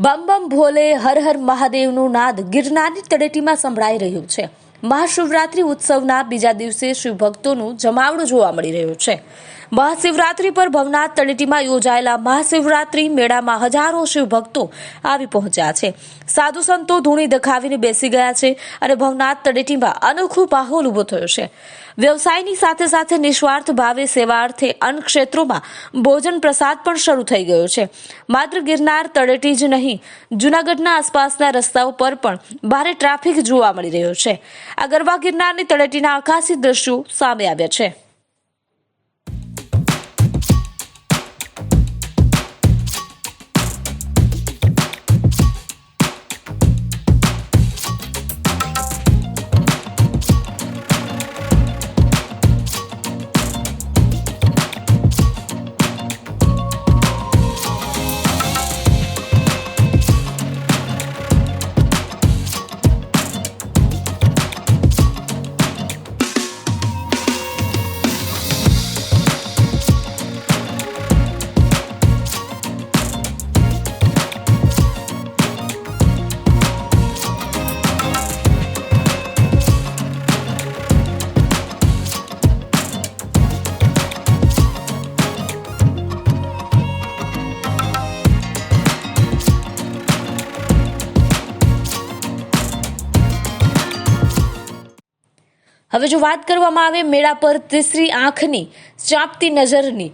બમ બમ ભોલે, હર હર મહાદેવનું નાદ ગિરનારની તળેટીમાં સંભળાઈ રહ્યું છે. મહાશિવરાત્રી ઉત્સવના બીજા દિવસે શિવભક્તોનું જમાવડું જોવા મળી રહ્યું છે. મહાશિવરાત્રી પર ભવનાથ તળેટીમાં યોજાયેલા મહાશિવરાત્રી મેળામાં હજારો શિવ ભક્તો આવી પહોંચ્યા છે. સાધુ સંતો ધૂણી દખાવીને બેસી ગયા છે અને ભવનાથ તળેટીમાં અનોખો માહોલ ઊભો થયો છે. વ્યવસાયની સાથે સાથે નિસ્વાર્થ ભાવે સેવાર્થે અન્ન ક્ષેત્રોમાં ભોજન પ્રસાદ પણ શરૂ થઈ ગયો છે. માત્ર ગિરનાર તળેટી જ નહીં, જૂનાગઢના આસપાસના રસ્તાઓ પર પણ ભારે ટ્રાફિક જોવા મળી રહ્યો છે. આ ગરબા ગિરનારની તળેટીના આકાશી દ્રશ્યો સામે આવ્યા છે. હવે જો વાત કરવામાં આવે મેળા પર તીસરી આંખની, ચાંપતી નજરની,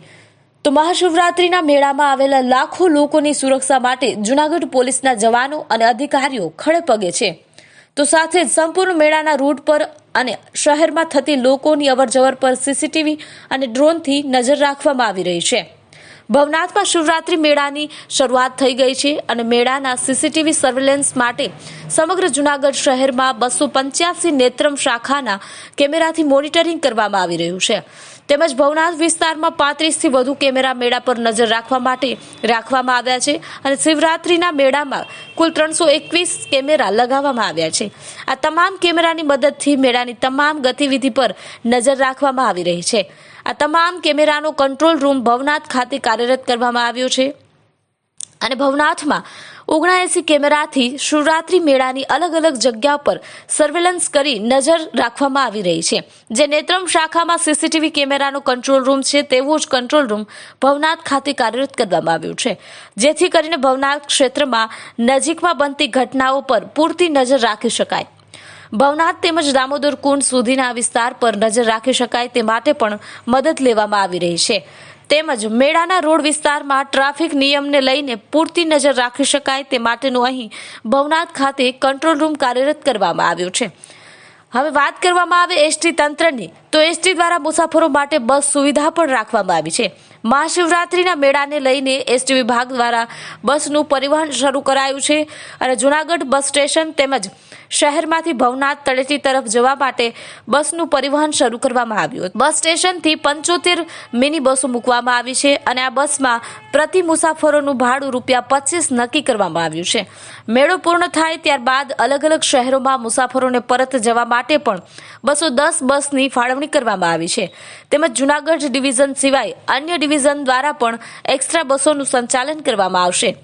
તો મહાશિવરાત્રિના મેળામાં આવેલા લાખો લોકોની સુરક્ષા માટે જુનાગઢ પોલીસના જવાનો અને અધિકારીઓ ખડે પગે છે. તો સાથે જ સંપૂર્ણ મેળાના રૂટ પર અને શહેરમાં થતી લોકોની અવરજવર પર સીસીટીવી અને ડ્રોનથી નજર રાખવામાં આવી રહી છે. ભવનાથમાં શિવરાત્રી મેળાની શરૂઆત થઈ ગઈ છે અને મેળાના સીસીટીવી સર્વેલન્સ માટે સમગ્ર જુનાગઢ શહેરમાં બસો પંચ્યાસી નેત્રમ શાખાના કેમેરાથી મોનિટરિંગ કરવામાં આવી રહ્યું છે. તેમજ ભવનાથ વિસ્તારમાં પાંત્રીસથી વધુ કેમેરા મેળા પર નજર રાખવા માટે રાખવામાં આવ્યા છે અને શિવરાત્રીના મેળામાં કુલ ત્રણસો એકવીસ કેમેરા લગાવવામાં આવ્યા છે. આ તમામ કેમેરાની મદદથી મેળાની તમામ ગતિવિધિ પર નજર રાખવામાં આવી રહી છે. આ તમામ કેમેરાનો કંટ્રોલ રૂમ ભવનાથ ખાતે કાર્યરત કરવામાં આવ્યો છે. અને ભવનાથમાં ઓગણાએસી કેમેરાથી શિવરાત્રી મેળાની અલગ અલગ જગ્યા પર સર્વેલન્સ કરી નજર રાખવામાં આવી રહી છે. જે નેત્રમ શાખામાં સીસીટીવી કેમેરાનો કંટ્રોલ રૂમ છે, તેવો જ કંટ્રોલ રૂમ ભવનાથ ખાતે કાર્યરત કરવામાં આવ્યું છે. જેથી કરીને ભવનાથ ક્ષેત્રમાં નજીકમાં બનતી ઘટનાઓ પર પૂરતી નજર રાખી શકાય. ભવનાથ તેમજ દામોદર કુંડ સુધીના વિસ્તાર પર નજર રાખી શકાય તે માટે પણ મદદ લેવામાં આવી રહી છે. તેમજ મેળાના રોડ વિસ્તારમાં ટ્રાફિક નિયમને લઈને પૂરતી નજર રાખી શકાય તે માટેનું અહીં ભવનાથ ખાતે કંટ્રોલ રૂમ કાર્યરત કરવામાં આવ્યો છે. હવે વાત કરવામાં આવે એસટી તંત્રની. તો એસટી દ્વારા મુસાફરો માટે બસ સુવિધા પણ રાખવામાં આવી છે. મહાશિવરાત્રિના મેળાને લઈને એસટી વિભાગ દ્વારા બસનું પરિવહન શરૂ કરાયું છે અને જુનાગઢ બસ સ્ટેશન તેમજ શહેરમાંથી ભવનાથ તળેટી તરફ જવા માટે બસનું પરિવહન શરૂ કરવામાં આવ્યું બસ સ્ટેશનથી પંચોતેર મિની બસો મૂકવામાં આવી છે અને આ બસમાં પ્રતિ મુસાફરોનું ભાડું રૂપિયા પચીસ નક્કી કરવામાં આવ્યું છે. મેળો પૂર્ણ થાય ત્યારબાદ અલગ અલગ શહેરોમાં મુસાફરોને પરત જવા માટે પણ બસો દસ બસની ફાળવણી કરવામાં આવી છે. તેમજ જુનાગઢ ડિવિઝન સિવાય અન્ય ડિવિઝન દ્વારા પણ એક્સ્ટ્રા બસોનું સંચાલન કરવામાં આવશે.